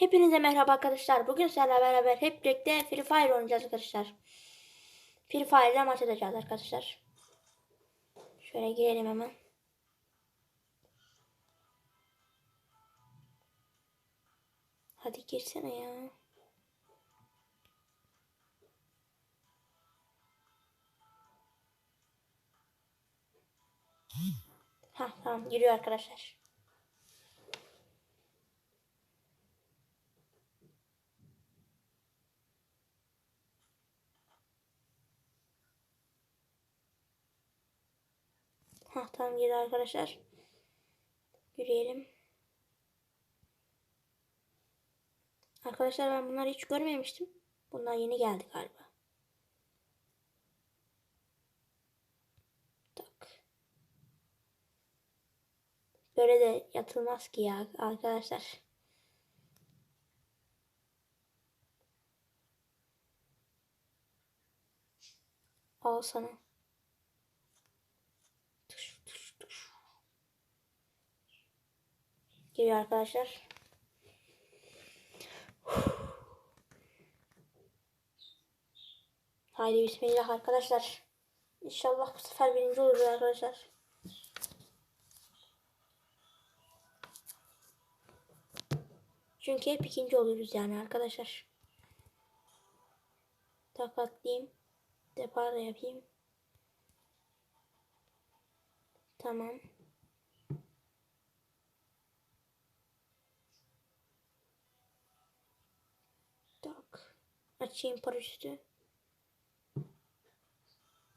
Hepinize merhaba arkadaşlar. Bugün sizlerle beraber hep birlikte Free Fire oynayacağız arkadaşlar. Free Fire ile maç edeceğiz arkadaşlar. Şöyle girelim hemen. Hadi girsene ya. Ha tamam giriyor arkadaşlar. Tamam geliyor arkadaşlar. Yürüyelim. Arkadaşlar ben bunları hiç görmemiştim. Bunlar yeni geldi galiba. Tak. Böyle de yatılmaz ki ya arkadaşlar. Al sana. Geliyor arkadaşlar. Haydi bismillah arkadaşlar. İnşallah bu sefer birinci oluruz arkadaşlar. Çünkü hep ikinci oluyoruz yani arkadaşlar. Takatlayayım. Depar da yapayım. Tamam. Tak. Açayım paraşütü.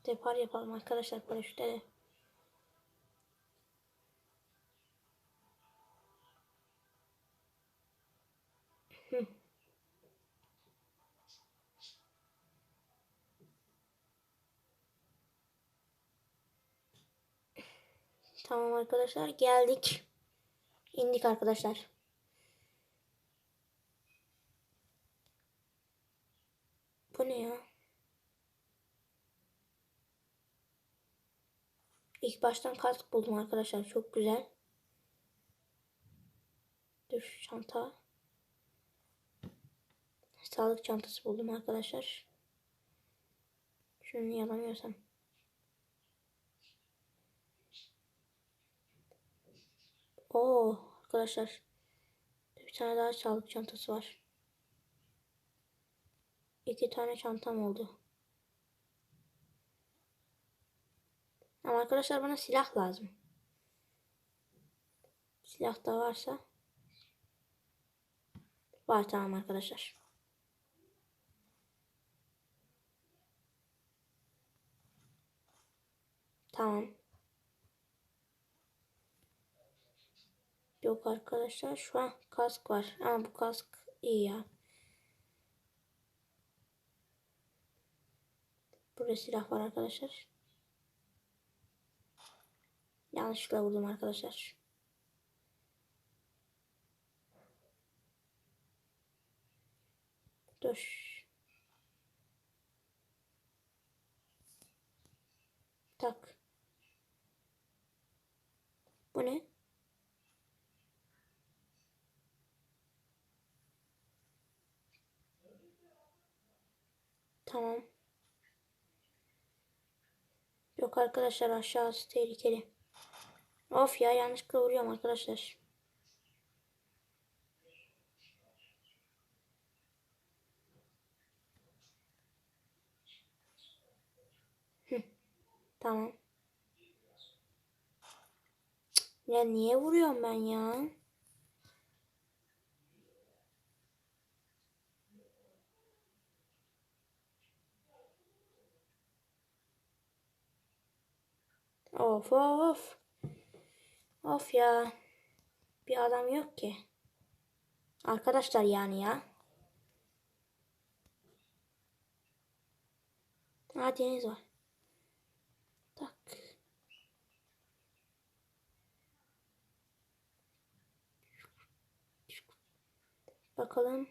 Depar yapalım arkadaşlar. Hı. Tamam arkadaşlar geldik. İndik arkadaşlar. Bu ne ya? İlk baştan kask buldum arkadaşlar. Çok güzel. Dur çanta. Sağlık çantası buldum arkadaşlar. Şunu yalamıyorsam. Oo arkadaşlar. Bir tane daha sağlık çantası var. İki tane çantam oldu. Ama arkadaşlar bana silah lazım. Silah da varsa. Var tamam arkadaşlar. Tamam. Yok arkadaşlar şu an kask var. Ama bu kask iyi ya. Burada silah var arkadaşlar. Yanlışlıkla vurdum arkadaşlar. Dur. Tak. Bu ne? Tamam. Yok arkadaşlar aşağısı tehlikeli. Of ya yanlışlıkla vuruyorum arkadaşlar. Tamam. Ya niye vuruyorum ben ya? Of of. Of ya. Bir adam yok ki. Arkadaşlar yani ya. Ha deniz var. Tak. Bakalım.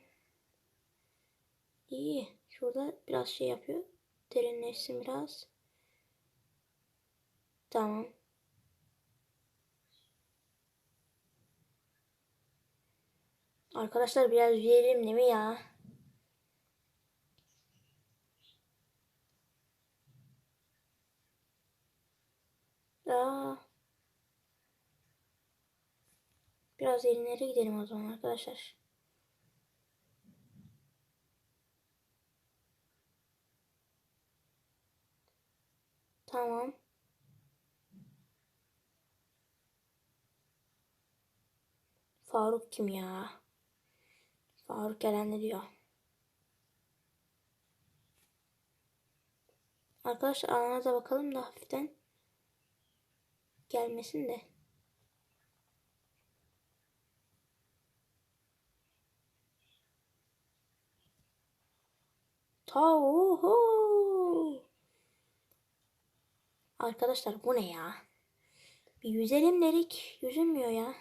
İyi. Şurada biraz şey yapıyor. Derinleşsin biraz. Tamam. Arkadaşlar biraz yürüyelim değil mi ya? Aa. Biraz derinlere gidelim o zaman arkadaşlar. Tamam. Faruk kim ya? Faruk gelen ne diyor? Arkadaşlar alana da bakalım da hafiften. Gelmesin de. Tavuhu. Arkadaşlar bu ne ya? Bir yüzelim dedik. Yüzülmüyor ya.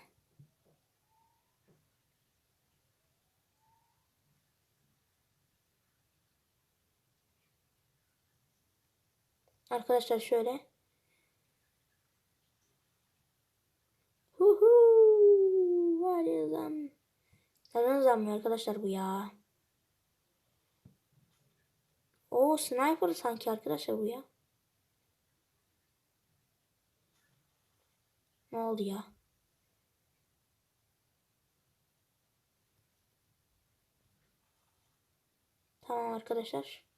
Arkadaşlar şöyle. Huhu. Var ya zam. Neden zamlıyor arkadaşlar bu ya? O sniper sanki arkadaşlar bu ya. Ne oldu ya? Tamam arkadaşlar.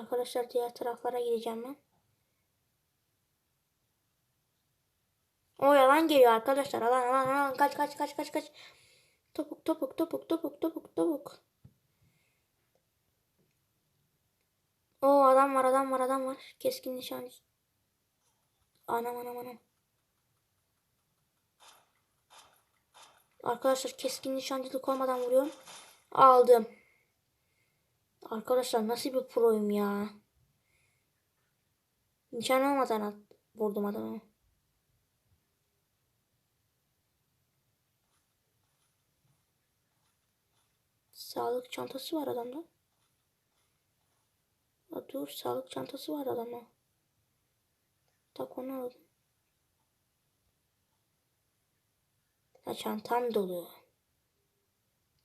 Arkadaşlar diğer taraflara gideceğim ben. O yalan geliyor arkadaşlar. Alan alan alan kaç kaç kaç kaç kaç. Topuk topuk topuk topuk topuk topuk. O adam var adam var adam var. Keskin nişancı. Anam anam anam. Arkadaşlar keskin nişancılık olmadan vuruyorum. Aldım. Arkadaşlar nasıl bir proyum ya. Nişan olmadan at, vurdum adamı. Sağlık çantası var adamda. Ha, dur sağlık çantası var adamda. Tak onu aldım. Ha, çantam dolu.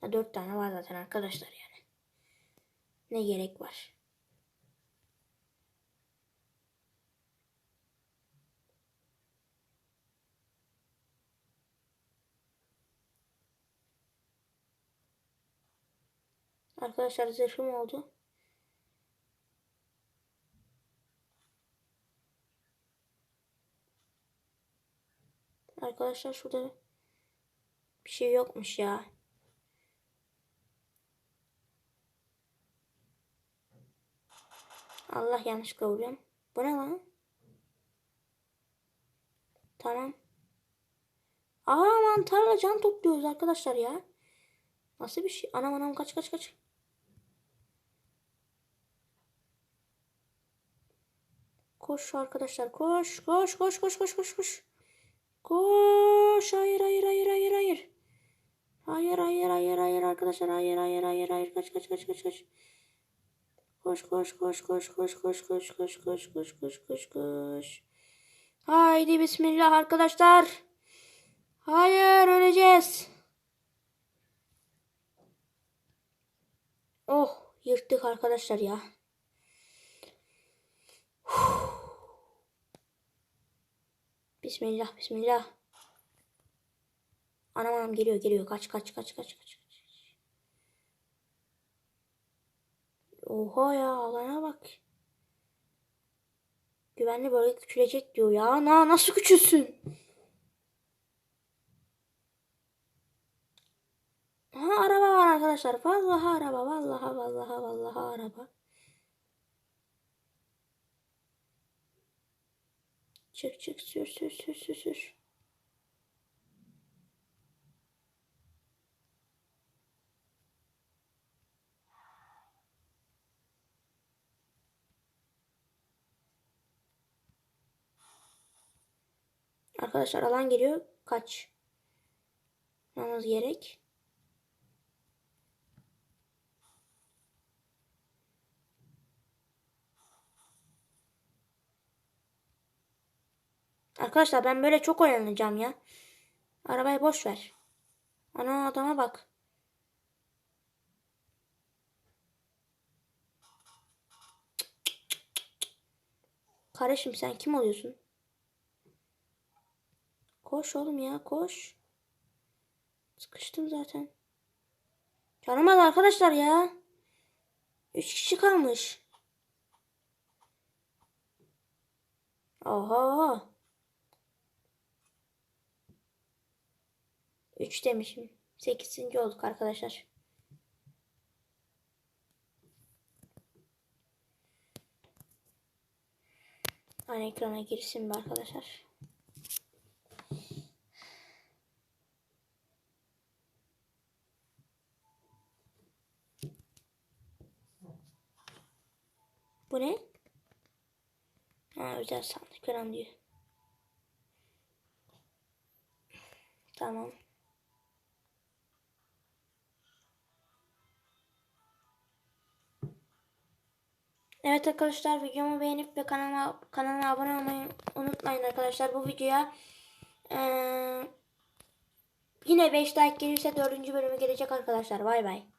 Ha, dört tane var zaten arkadaşlar yani. Ne gerek var? Arkadaşlar zırhım oldu. Arkadaşlar şurada bir şey yokmuş ya. Allah yanlışlıkla vuruyorum. Bu ne lan? Tamam. Aa mantarla can topluyoruz arkadaşlar ya. Nasıl bir şey? Anam anam kaç kaç kaç. Koş arkadaşlar koş koş koş koş koş koş koş. Koş hayır hayır hayır hayır hayır. Hayır hayır hayır hayır arkadaşlar hayır hayır hayır hayır kaç kaç kaç kaç kaç. Koş koş koş koş koş koş koş koş koş koş koş koş koş. Haydi bismillah arkadaşlar. Hayır öleceğiz. Oh yırttık arkadaşlar ya. Bismillah bismillah. Anam anam geliyor geliyor kaç kaç kaç kaç kaç. Oha ya alana bak. Güvenli bölge küçülecek diyor ya. Na nasıl küçülsün? Ha araba var arkadaşlar. Vallahi araba. Vallahi vallahi vallahi araba. Çık çık sür sür sür sür sür. Arkadaşlar alan geliyor. Kaç. Yapmamız gerek. Arkadaşlar ben böyle çok oynanacağım ya. Arabayı boş ver. Ana adama bak. Kardeşim sen kim oluyorsun? Koş oğlum ya koş. Sıkıştım zaten. Canım az arkadaşlar ya. Üç kişi kalmış. Oha. Üç demişim. Sekizinci olduk arkadaşlar. Aynı ekrana girsin mi arkadaşlar? Bu ne? Ha özel sandık falan diyor. Tamam. Evet arkadaşlar videomu beğenip ve kanalıma kanalıma abone olmayı unutmayın arkadaşlar. Bu videoya eee, yine 5 like gelirse 4. bölümü gelecek arkadaşlar. Bay bay.